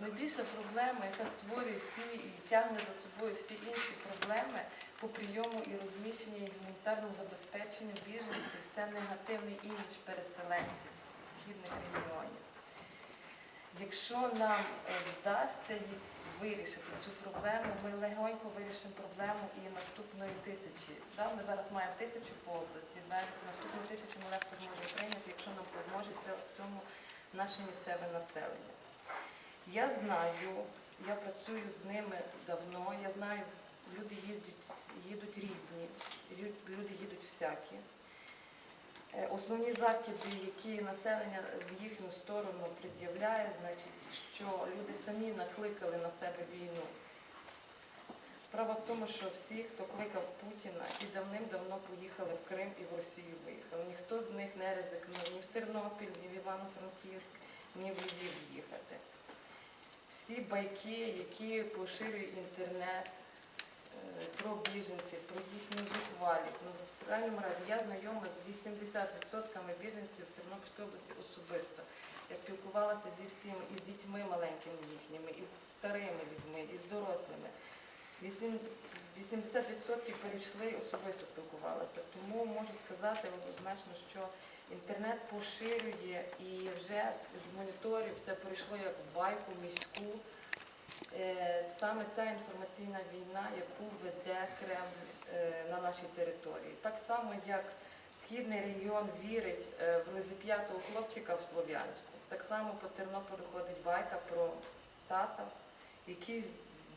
найбільша проблема, яка створює всі і тягне за собою всі інші проблеми по прийому і розміщенню і гуманітарному забезпеченню біженців, це негативний імідж переселенців східних регіонів. Якщо нам е, вдасться вирішити цю проблему, ми легонько вирішимо проблему і наступної тисячі. Ми зараз маємо тисячу по області, наступну тисячу ми легко зможемо прийняти, якщо нам допоможе в цьому наше місцеве населення. Я знаю, я працюю з ними давно, я знаю, люди їздять, їдуть різні, люди їдуть всякі. Е, Основні закиди, які населення в їхню сторону пред'являє, значить, що люди самі накликали на себе війну. Справа в тому, що всі, хто кликав Путіна, і давним-давно поїхали в Крим і в Росію виїхали. Ніхто з них не ризикнув ні в Тернопіль, ні в Івано-Франківськ, ні в Львів їхати. Всі байки, які поширює інтернет е, про біженців, про їхню зухвалість. Ну, в крайньому разі я знайома з 80% біженців в Тернопільській області особисто. Я спілкувалася зі всіми, і з дітьми маленькими їхніми, і з старими людьми, і з дорослими. Вісім- 80% перейшли особисто спілкувалися. Тому можу сказати однозначно, що інтернет поширює і вже з моніторів це перейшло як в байку міську. Е, Саме ця інформаційна війна, яку веде Кремль е, на нашій території. Так само, як Східний регіон вірить е, в розіп'ятого хлопчика в Слов'янську, так само по Тернополю ходить байка про тата, який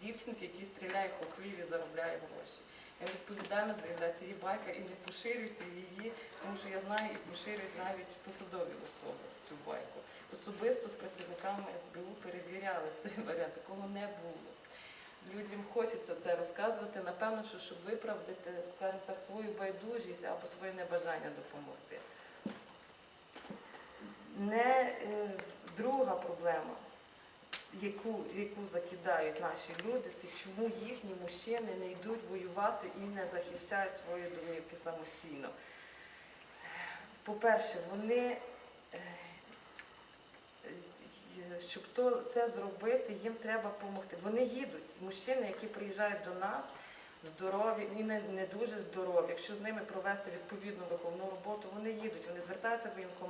дівчинки, який стріляє хохлів і заробляє гроші. Я відповідально заявляю, це байка і не поширюйте її, тому що я знаю і поширюють навіть посадові особи цю байку. Особисто з працівниками СБУ перевіряли цей варіант, такого не було. Людям хочеться це розказувати, напевно, що щоб виправдати, скажімо так, свою байдужість або своє небажання допомогти. Не е, друга проблема, яку, яку закидають наші люди, це чому їхні мужчини не йдуть воювати і не захищають свої домівки самостійно. По-перше, вони, е, щоб то це зробити, їм треба допомогти. Вони їдуть. Мужчини, які приїжджають до нас, здорові і не, не дуже здорові. Якщо з ними провести відповідну виховну роботу, вони їдуть, вони звертаються в воєнкомат.